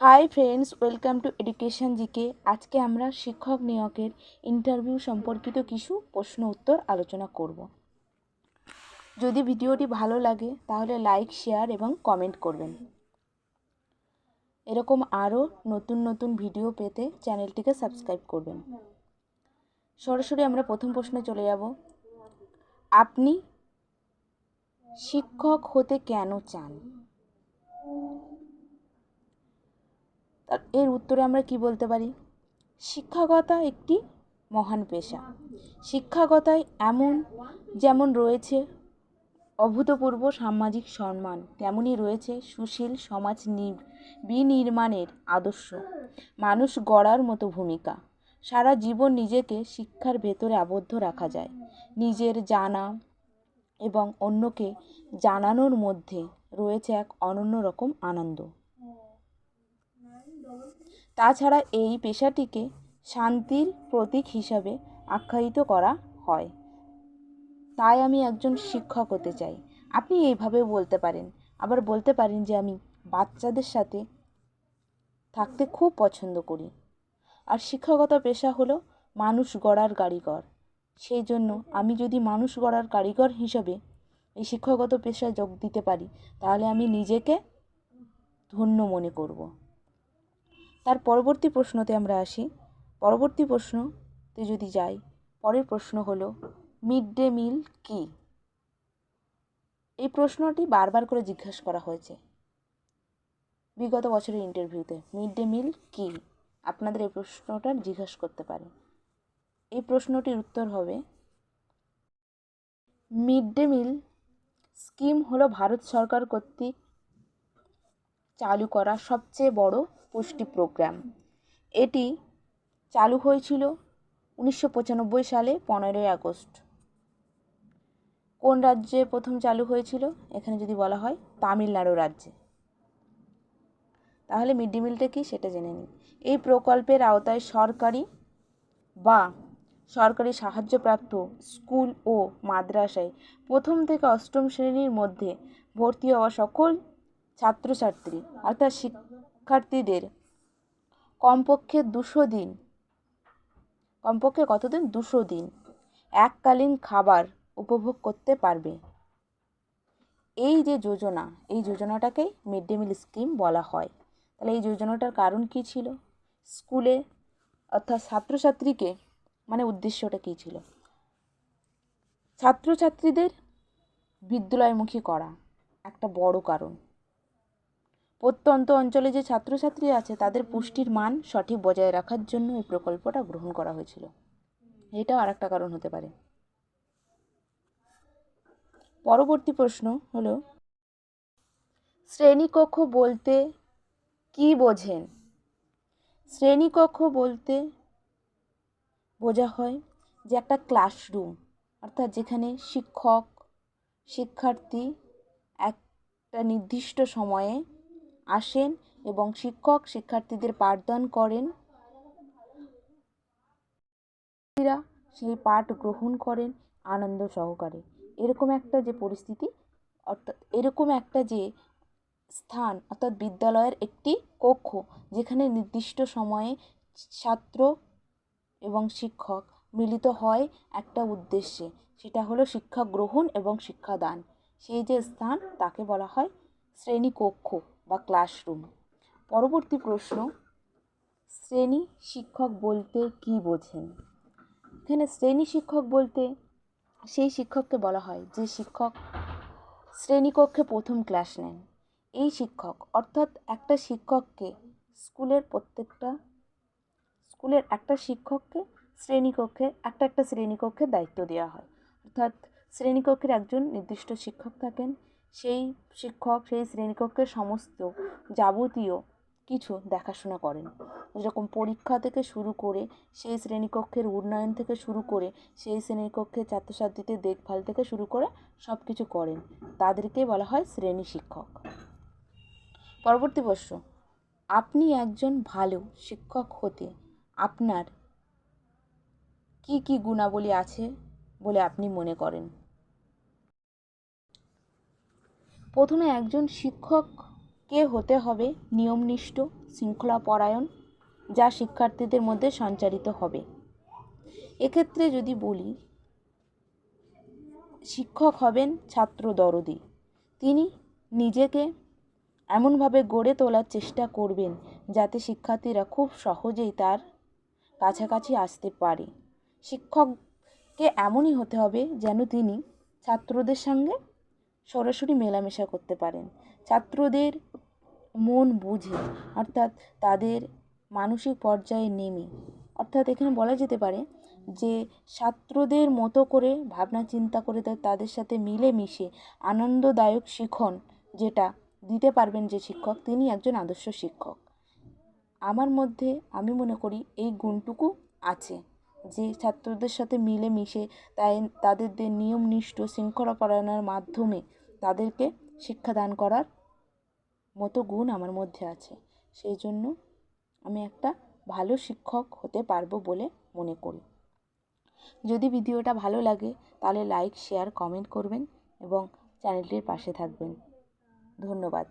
Hi friends welcome to education GK আজকে আমরা শিক্ষক নিয়োগের ইন্টারভিউ সম্পর্কিত কিছু প্রশ্ন উত্তর আলোচনা করব। যদি ভিডিওটি ভালো লাগে, তাহলে লাইক শেয়ার এবং কমেন্ট করবেন। এরকম আরও নতুন নতুন ভিডিও পেতে চ্যানেলটিকে সাবস্ক্রাইব করবেন। সরাসরি আমরা প্রথম প্রশ্নে চলে যাব। আপনি শিক্ষক হতে কেন চান? এর উত্তরে আমরা কি বলতে পারি? শিক্ষাকতা একটি মহান পেশা। শিক্ষাগতায় এমন যেমন রয়েছে অভূতপূর্ব সামাজিক সম্মান তেমনই রয়েছে সুশীল সমাজ বিনির্মাণের আদর্শ। মানুষ গড়ার মতো ভূমিকা। সারা জীবন নিজেকে শিক্ষার ভেতরে আবদ্ধ রাখা যায়। নিজের জানা এবং অন্যকে জানানোর মধ্যে রয়েছে এক অনন্য রকম আনন্দ। তাছাড়া এই পেশাটিকে শান্তির প্রতীক হিসাবে আখ্যায়িত করা হয়। তাই আমি একজন শিক্ষক হতে চাই। আপনি এইভাবে বলতে পারেন। আবার বলতে পারেন যে আমি বাচ্চাদের সাথে থাকতে খুব পছন্দ করি। আর শিক্ষাগত পেশা হলো মানুষ গড়ার কারিগর। সেই জন্য আমি যদি মানুষ গড়ার কারিগর হিসাবে এই শিক্ষাগত পেশায় যোগ দিতে পারি, তাহলে আমি নিজেকে ধন্য মনে করব। তার পরবর্তী প্রশ্নতে আমরা আসি। পরবর্তী প্রশ্নতে যদি যাই, পরের প্রশ্ন হলো, মিড ডে মিল কী? এই প্রশ্নটি বারবার করে জিজ্ঞাসা করা হয়েছে। বিগত বছরের ইন্টারভিউতে মিড ডে মিল কী? আপনাদের এই প্রশ্নটা জিজ্ঞাসা করতে পারে এই প্রশ্নটির উত্তর হবে, মিড ডে মিল স্কিম হলো ভারত সরকার কর্তৃক চালু করা সবচেয়ে বড় পুষ্টি প্রোগ্রাম এটি চালু হয়েছিল উনিশশো পঁচানব্বই সালে পনেরোই আগস্ট। কোন রাজ্যে প্রথম চালু হয়েছিল? এখানে যদি বলা হয় তামিলনাড়ু রাজ্যে। তাহলে মিড ডে মিলটা কি সেটা জেনে নিই। এই প্রকল্পের আওতায় সরকারি বা সরকারি সাহায্যপ্রাপ্ত স্কুল ও মাদ্রাসায় প্রথম থেকে অষ্টম শ্রেণির মধ্যে ভর্তি হওয়া সকল ছাত্রছাত্রী, অর্থাৎ শিক্ষার্থীদের কমপক্ষে দুশো দিন, কমপক্ষে কতদিন? দুশো দিন এককালীন খাবার উপভোগ করতে পারবে। এই যে যোজনা, এই যোজনাটাকেই মিড ডে মিল স্কিম বলা হয়। তাহলে এই যোজনাটার কারণ কী ছিল? স্কুলে, অর্থাৎ ছাত্রছাত্রীকে মানে উদ্দেশ্যটা কী ছিল? ছাত্রছাত্রীদের বিদ্যালয়মুখী করা, একটা বড় কারণ। প্রত্যন্ত অঞ্চলে যে ছাত্রছাত্রী আছে, তাদের পুষ্টির মান সঠিক বজায় রাখার জন্য এই প্রকল্পটা গ্রহণ করা হয়েছিল। এটাও আর একটা কারণ হতে পারে। পরবর্তী প্রশ্ন হলো, শ্রেণীকক্ষ বলতে কি বোঝেন? শ্রেণীকক্ষ বলতে বোঝা হয় যে একটা ক্লাসরুম, অর্থাৎ যেখানে শিক্ষক, শিক্ষার্থী একটা নির্দিষ্ট সময়ে আসেন এবং শিক্ষক শিক্ষার্থীদের পাঠদান করেন। সেই পাঠ গ্রহণ করেন আনন্দ সহকারে। এরকম একটা যে পরিস্থিতি, অর্থাৎ এরকম একটা যে স্থান, অর্থাৎ বিদ্যালয়ের একটি কক্ষ, যেখানে নির্দিষ্ট সময়ে ছাত্র এবং শিক্ষক মিলিত হয় একটা উদ্দেশ্যে, সেটা হলো শিক্ষা গ্রহণ এবং শিক্ষাদান। সেই যে স্থান, তাকে বলা হয় শ্রেণীকক্ষ। বা ক্লাসরুম পরবর্তী প্রশ্ন, শ্রেণি শিক্ষক বলতে কি বোঝেন? এখানে শ্রেণি শিক্ষক বলতে, সেই শিক্ষককে বলা হয় যে শিক্ষক শ্রেণীকক্ষে প্রথম ক্লাস নেন। এই শিক্ষক, অর্থাৎ একটা শিক্ষককে স্কুলের প্রত্যেকটা, স্কুলের একটা শিক্ষককে শ্রেণীকক্ষে একটা একটা শ্রেণীকক্ষের দায়িত্ব দেওয়া হয়। অর্থাৎ শ্রেণীকক্ষের একজন নির্দিষ্ট শিক্ষক থাকেন। সেই শিক্ষক, সেই শ্রেণীকক্ষের সমস্ত যাবতীয় কিছু দেখাশোনা করেন। যেরকম পরীক্ষা থেকে শুরু করে, সেই শ্রেণীকক্ষের উন্নয়ন থেকে শুরু করে, সেই শ্রেণীকক্ষের ছাত্রছাত্রীদের দেখভাল থেকে শুরু করে সব কিছু করেন। তাদেরকে বলা হয় শ্রেণি শিক্ষক। পরবর্তী প্রশ্ন। আপনি একজন ভালো শিক্ষক হতে আপনার কি কি গুণাবলী আছে বলে আপনি মনে করেন? প্রথমে একজন শিক্ষক কে হতে হবে নিয়মনিষ্ঠ, শৃঙ্খলাপরায়ণ, যা শিক্ষার্থীদের মধ্যে সঞ্চারিত হবে। এক্ষেত্রে যদি বলি, শিক্ষক হবেন ছাত্র দরদি। তিনি নিজেকে এমনভাবে গড়ে তোলার চেষ্টা করবেন যাতে শিক্ষার্থীরা খুব সহজেই তার কাছাকাছি আসতে পারে। শিক্ষককে এমনই হতে হবে যেন তিনি ছাত্রদের সঙ্গে সরাসরি মেলামেশা করতে পারেন। ছাত্রদের মন বুঝে, অর্থাৎ তাদের মানসিক পর্যায়ে নেমে। অর্থাৎ এখানে বলা যেতে পারে যে, ছাত্রদের মতো করে ভাবনা চিন্তা করে তাদের সাথে মিলেমিশে আনন্দদায়ক শিখন যেটা দিতে পারবেন যে শিক্ষক, তিনি একজন আদর্শ শিক্ষক। আমার মধ্যে আমি মনে করি এই গুণটুকু আছে। যে ছাত্রদের সাথে মিলেমিশে, তাই তাদের নিয়মনিষ্ঠ শৃঙ্খলাপরায়ণের মাধ্যমে তাদেরকে শিক্ষাদান করার মতো গুণ আমার মধ্যে আছে। সেই জন্য আমি একটা ভালো শিক্ষক হতে পারব বলে মনে করি। যদি ভিডিওটা ভালো লাগে, তাহলে লাইক শেয়ার কমেন্ট করবেন এবং চ্যানেলটির পাশে থাকবেন। ধন্যবাদ।